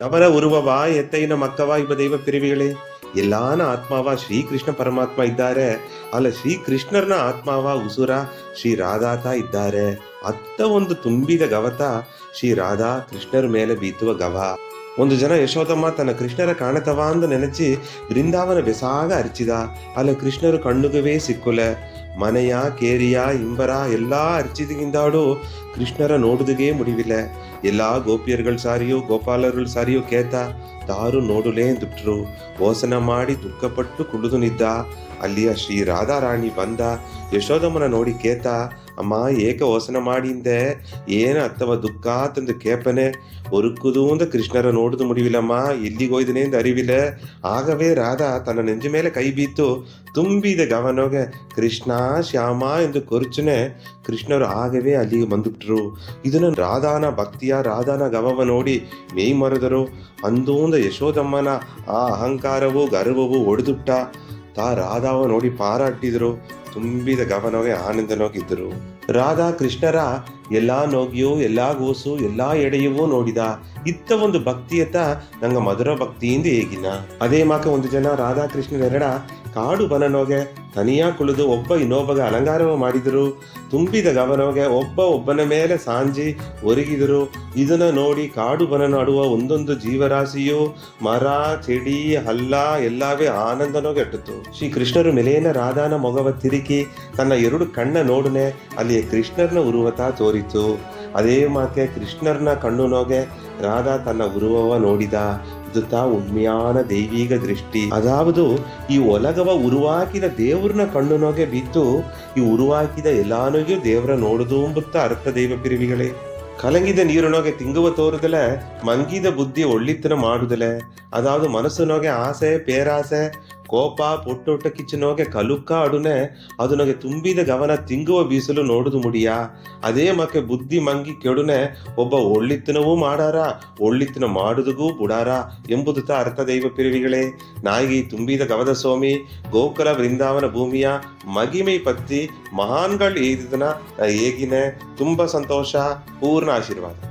ಅವರ ಉರುವವಾ, ಎತ್ತೈನ ಮಕ್ಕವ ಇವ ದೈವ ಪಿರಿವಿಗಳೇ. ಎಲ್ಲಾನ ಆತ್ಮವ ಶ್ರೀಕೃಷ್ಣ ಪರಮಾತ್ಮ ಇದ್ದಾರೆ. ಅಲ್ಲ, ಶ್ರೀಕೃಷ್ಣರನ ಆತ್ಮವ ಉಸುರ ಶ್ರೀ ರಾಧಾತ ಇದ್ದಾರೆ. ಅತ್ತ ಒಂದು ತುಂಬಿದ ಗವತ ಶ್ರೀ ರಾಧಾ ಕೃಷ್ಣರ ಮೇಲೆ ಬೀತುವ ಗವ. ಒಂದು ಜನ ಯಶೋಧಮ್ಮ ತನ್ನ ಕೃಷ್ಣರ ಕಾಣತವ ಅಂದು ನೆನಚಿ ಬೃಂದಾವನ ಬೆಸಾಗ ಅರಿಚಿದ. ಅಲ್ಲ, ಕೃಷ್ಣರು ಕಣ್ಣುಗವೇ ಸಿಕ್ಕುಲೆ. ಮನೆಯ, ಕೇರಿಯ, ಇಂಬರ ಎಲ್ಲ ಅರ್ಚಿದಿಂದಾಡು ಕೃಷ್ಣರ ನೋಡುದಿಗೆ ಮುಡಿವಿಲ್ಲ ಎಲ್ಲ ಗೋಪಿಯರ್ಗಳ ಸಾರಿಯೋ, ಗೋಪಾಲರುಗಳ ಸಾರಿಯೋ ಕೇತ ತಾರು ನೋಡುಲೇ ದುಟ್ರು ಓಸನ ಮಾಡಿ ದುಃಖಪಟ್ಟು ಕುಳಿದು ನಿದ್ದ. ಅಲ್ಲಿಯ ಶ್ರೀ ರಾಧಾರಾಣಿ ಬಂದ. ಯಶೋದಮ್ಮನ ನೋಡಿ ಕೇತ, ಅಮ್ಮ ಏಕ ವಸನ ಮಾಡಿಂದೆ ಏನ ಅತ್ತವ ದುಃಖ ತಂದು ಕೇಪನೆ? ಒರುಕುದು ಅಂದ ಕೃಷ್ಣರ ನೋಡುದು ಮುಡಿವಿಲ್ಲಮ್ಮ ಎಲ್ಲಿಗೋಯ್ದನೆ ಎಂದು ಅರಿವಿಲ್ಲ ಆಗವೇ ರಾಧಾ ತನ್ನ ನೆಂಜ ಮೇಲೆ ಕೈ ಬೀತು, ತುಂಬಿದ ಗವನೋಗೆ, ಕೃಷ್ಣ, ಶ್ಯಾಮ ಎಂದು ಕೊರ್ಚನೆ, ಕೃಷ್ಣರು ಆಗವೇ ಅಲ್ಲಿಗೆ ಬಂದುಬಿಟ್ರು. ಇದನ್ನು ರಾಧಾನ ಭಕ್ತಿಯ ರಾಧಾನ ಗವವ ನೋಡಿ ಮೇಯ್ ಮರೆದರು. ಅಂದೂಂದ ಯಶೋದಮ್ಮನ ಆ ಅಹಂಕಾರವು, ಗರ್ವವು ಒಡೆದುಟ್ಟ. ತಾ ರಾಧಾವ ನೋಡಿ ಪಾರಾಟಿದ್ರು ತುಂಬಿದ ಗಮನವೇ ಆನಂದನೋಗಿದ್ದರು ರಾಧಾ ಕೃಷ್ಣರ ಎಲ್ಲಾ ನೋಗಿಯೂ, ಎಲ್ಲಾ ಗೋಸು, ಎಲ್ಲಾ ಎಡೆಯುವೂ ನೋಡಿದ. ಇತ್ತ ಒಂದು ಭಕ್ತಿಯತ್ತ ನಂಗ ಮಧುರ ಭಕ್ತಿಯಿಂದ ಹೇಗಿನ ಅದೇ ಮಾಕ ಒಂದು ಜನ ರಾಧಾ ನೆರಡ ಕಾಡು ಬನನೋಗೆ ತನಿಯಾ ಕುಳಿದು ಒಬ್ಬ ಇನ್ನೊಬ್ಬಗೆ ಅಲಂಕಾರವ ಮಾಡಿದರು. ತುಂಬಿದ ಗಮನೋಗೆ ಒಬ್ಬ ಒಬ್ಬನ ಮೇಲೆ ಸಾಂಜಿ ಒರಗಿದರು. ಇದನ್ನು ನೋಡಿ ಕಾಡು ಬನನಾಡುವ ಒಂದೊಂದು ಜೀವರಾಶಿಯು ಮರ ಚಿಡಿ ಹಲ್ಲ ಎಲ್ಲವೇ ಆನಂದನೋ ಗೆಟ್ಟಿತು ಶ್ರೀ ಕೃಷ್ಣರು ಮೆಲೇನ ರಾಧಾನ ಮೊಗವ ತಿರುಕಿ ತನ್ನ ಎರಡು ಕಣ್ಣ ನೋಡನೆ ಅಲ್ಲಿಯ ಕೃಷ್ಣರ್ನ ಉರುವತ ತೋರಿತು. ಅದೇ ಮಾತೆ ಕೃಷ್ಣರ್ನ ಕಣ್ಣು ನೋಗೆ ರಾಧಾ ತನ್ನ ಉರುವವ ನೋಡಿದ. ತಾ ಉಣ್ಮೆಯಾನ ದೈವೀಗ ದೃಷ್ಟಿ. ಅದಾವುದು ಈ ಒಲಗವ ಉರುವಾಕಿದ ದೇವ್ರನ ಕಣ್ಣು ಬಿದ್ದು, ಈ ಉರುವಾಕಿದ ಎಲ್ಲಾನುಗೆ ದೇವರ ನೋಡುದು ಎಂಬುತ್ತ ಅರ್ಥ ದೈವ ಪಿರಿವಿಗಳೇ. ಕಲಂಗಿದ ನೀರುನೊಗೆ ತಿಂಗುವ ತೋರುದಲೆ, ಮಂಗಿದ ಬುದ್ಧಿ ಒಳ್ಳಿತನ ಮಾಡುದಲೆ. ಅದಾವುದು ಮನಸ್ಸಿನೊಗೆ ಆಸೆ, ಪೇರಾಸೆ ಕೋಪ ಪೊಟ್ಟೊಟ್ಟ ಕಿಚ್ಚನೋಗೆ ಕಲುಕ್ಕ ಅಡುನೆ. ಅದನೊಗೆ ತುಂಬಿದ ಗಮನ ತಿಂಗುವ ಬೀಸಲು ನೋಡುದು ಮುಡಿಯ. ಅದೇ ಮಕ್ಕೆ ಬುದ್ಧಿ ಮಂಗಿ ಕೆಡುನೆ. ಒಬ್ಬ ಒಳ್ಳಿತನವೂ ಮಾಡಾರ, ಒಳ್ಳಿತನ ಮಾಡುದುಗೂ ಬುಡಾರ ಎಂಬುದು ತ ಅರ್ಥ ದೈವ ಪಿರಿವಿಗಳೇ. ನಾಯಿಗೆ ತುಂಬಿದ ಗವದ ಸ್ವಾಮಿ ಗೋಕುಲ ವೃಂದಾವನ ಭೂಮಿಯ ಮಗಿಮೈ ಪತ್ತಿ ಮಹಾನ್ಗಳು ಏದಿದನ ಏಗಿನೆ. ತುಂಬ ಸಂತೋಷ, ಪೂರ್ಣ ಆಶೀರ್ವಾದ.